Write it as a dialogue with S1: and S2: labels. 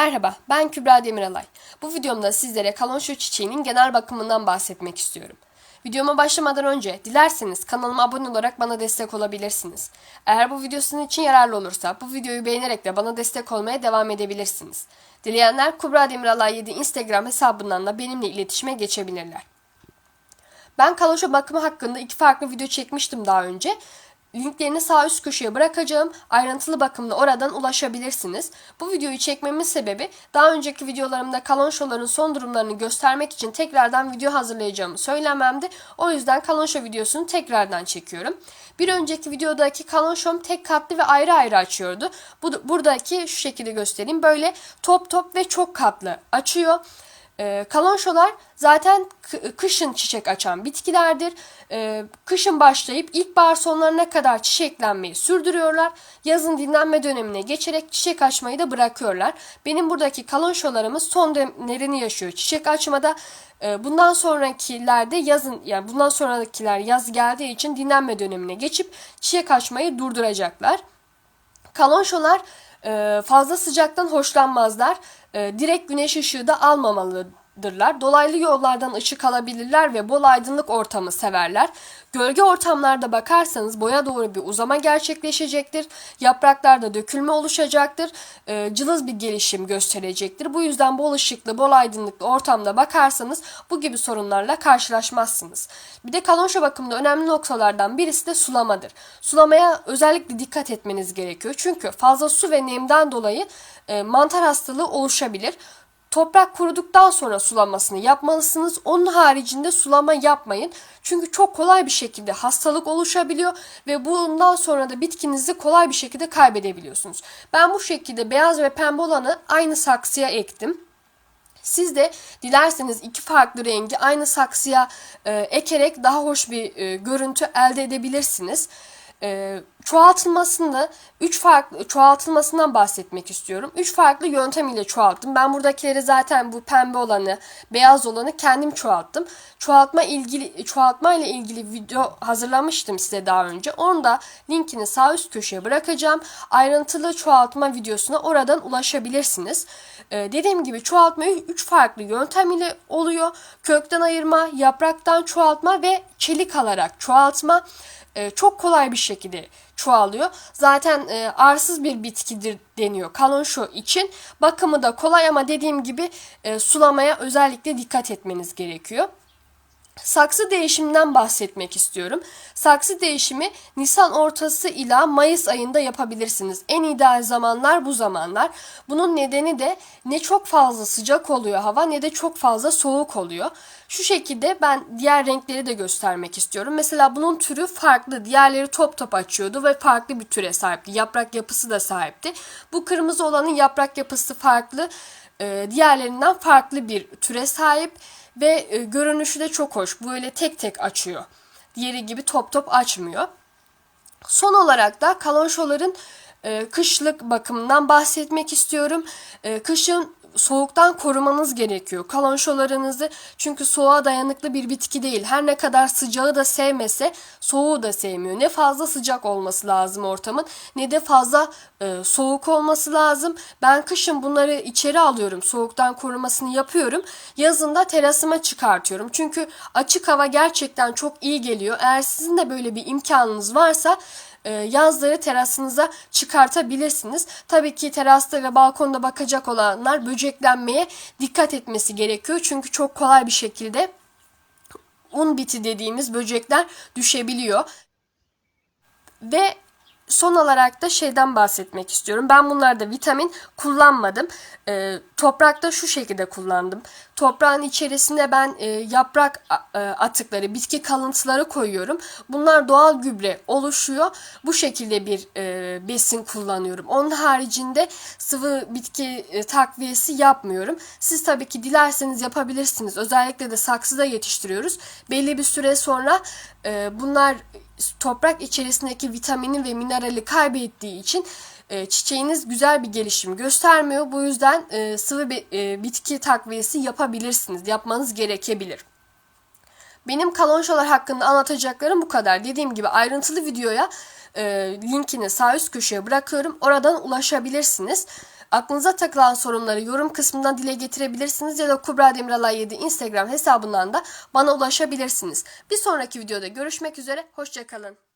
S1: Merhaba, ben Kübra Demiralay. Bu videomda sizlere kalonşo çiçeğinin genel bakımından bahsetmek istiyorum. Videoma başlamadan önce dilerseniz kanalıma abone olarak bana destek olabilirsiniz. Eğer bu video sizin için yararlı olursa bu videoyu beğenerek de bana destek olmaya devam edebilirsiniz. Dileyenler Kubra Demiralay 7 Instagram hesabından da benimle iletişime geçebilirler. Ben kalonşo bakımı hakkında iki farklı video çekmiştim daha önce. Linklerini sağ üst köşeye bırakacağım. Ayrıntılı bakımla oradan ulaşabilirsiniz. Bu videoyu çekmemin sebebi daha önceki videolarımda kalonşoların son durumlarını göstermek için tekrardan video hazırlayacağımı söylememdi. O yüzden kalonşo videosunu tekrardan çekiyorum. Bir önceki videodaki kalonşom tek katlı ve ayrı ayrı açıyordu. Bu, buradaki şu şekilde göstereyim. Böyle top top ve çok katlı açıyor. E, kalonşolar zaten kışın çiçek açan bitkilerdir. E, kışın başlayıp ilkbahar sonlarına kadar çiçeklenmeyi sürdürüyorlar. Yazın dinlenme dönemine geçerek çiçek açmayı da bırakıyorlar. Benim buradaki kalonşolarımız son dönemlerini yaşıyor çiçek açmada. E, bundan sonrakilerde yazın yani bundan sonrakiler yaz geldiği için dinlenme dönemine geçip çiçek açmayı durduracaklar. Kalonşolar fazla sıcaktan hoşlanmazlar. E, direkt güneş ışığı da almamalıdırlar. Dolaylı yollardan ışık alabilirler ve bol aydınlık ortamı severler. Gölge ortamlarda bakarsanız boya doğru bir uzama gerçekleşecektir. Yapraklarda dökülme oluşacaktır. E, cılız bir gelişim gösterecektir. Bu yüzden bol ışıklı, bol aydınlıklı ortamda bakarsanız bu gibi sorunlarla karşılaşmazsınız. Bir de kalonşa bakımında önemli noktalardan birisi de sulamadır. Sulamaya özellikle dikkat etmeniz gerekiyor. Çünkü fazla su ve nemden dolayı e, mantar hastalığı oluşabilir. Toprak kuruduktan sonra sulamasını yapmalısınız. Onun haricinde sulama yapmayın. Çünkü çok kolay bir şekilde hastalık oluşabiliyor ve bundan sonra da bitkinizi kolay bir şekilde kaybedebiliyorsunuz. Ben bu şekilde beyaz ve pembe olanı aynı saksıya ektim. Siz de dilerseniz iki farklı rengi aynı saksıya e, ekerek daha hoş bir e, görüntü elde edebilirsiniz e, çoğaltılmasında üç farklı çoğaltılmasından bahsetmek istiyorum. Üç farklı yöntem ile çoğalttım. Ben buradakileri zaten bu pembe olanı, beyaz olanı kendim çoğalttım. Çoğaltma ilgili çoğaltma ile ilgili video hazırlamıştım size daha önce. Onu da linkini sağ üst köşeye bırakacağım. Ayrıntılı çoğaltma videosuna oradan ulaşabilirsiniz. Ee, dediğim gibi çoğaltma üç farklı yöntem ile oluyor. Kökten ayırma, yapraktan çoğaltma ve çelik alarak çoğaltma e, çok kolay bir şekilde çoğalıyor. Zaten e, arsız bir bitkidir deniyor kalonşo için. Bakımı da kolay ama dediğim gibi e, sulamaya özellikle dikkat etmeniz gerekiyor. Saksı değişiminden bahsetmek istiyorum. Saksı değişimi Nisan ortası ila Mayıs ayında yapabilirsiniz. En ideal zamanlar bu zamanlar. Bunun nedeni de ne çok fazla sıcak oluyor hava ne de çok fazla soğuk oluyor. Şu şekilde ben diğer renkleri de göstermek istiyorum. Mesela bunun türü farklı. Diğerleri top top açıyordu ve farklı bir türe sahipti. Yaprak yapısı da sahipti. Bu kırmızı olanın yaprak yapısı farklı. Diğerlerinden farklı bir türe sahip ve e, görünüşü de çok hoş. Böyle tek tek açıyor. Diğeri gibi top top açmıyor. Son olarak da kalonşoların e, kışlık bakımından bahsetmek istiyorum. E, kışın soğuktan korumanız gerekiyor. Kalonşolarınızı çünkü soğuğa dayanıklı bir bitki değil. Her ne kadar sıcağı da sevmese soğuğu da sevmiyor. Ne fazla sıcak olması lazım ortamın ne de fazla e, soğuk olması lazım. Ben kışın bunları içeri alıyorum. Soğuktan korumasını yapıyorum. Yazında terasıma çıkartıyorum. Çünkü açık hava gerçekten çok iyi geliyor. Eğer sizin de böyle bir imkanınız varsa e, yazları terasınıza çıkartabilirsiniz. Tabii ki terasta ve balkonda bakacak olanlar böceklenmeye dikkat etmesi gerekiyor. Çünkü çok kolay bir şekilde un biti dediğimiz böcekler düşebiliyor. Ve son olarak da şeyden bahsetmek istiyorum. Ben bunlarda vitamin kullanmadım. E, toprakta şu şekilde kullandım. Toprağın içerisine ben e, yaprak e, atıkları, bitki kalıntıları koyuyorum. Bunlar doğal gübre oluşuyor. Bu şekilde bir e, besin kullanıyorum. Onun haricinde sıvı bitki e, takviyesi yapmıyorum. Siz tabii ki dilerseniz yapabilirsiniz. Özellikle de saksıda yetiştiriyoruz. Belli bir süre sonra e, bunlar toprak içerisindeki vitamini ve minerali kaybettiği için e, çiçeğiniz güzel bir gelişim göstermiyor. Bu yüzden e, sıvı bir, e, bitki takviyesi yapabilirsiniz. Yapmanız gerekebilir. Benim kalonşalar hakkında anlatacaklarım bu kadar. Dediğim gibi ayrıntılı videoya e, linkini sağ üst köşeye bırakıyorum. Oradan ulaşabilirsiniz. Aklınıza takılan sorunları yorum kısmından dile getirebilirsiniz ya da Kubra Demiralay 7 Instagram hesabından da bana ulaşabilirsiniz. Bir sonraki videoda görüşmek üzere, hoşçakalın.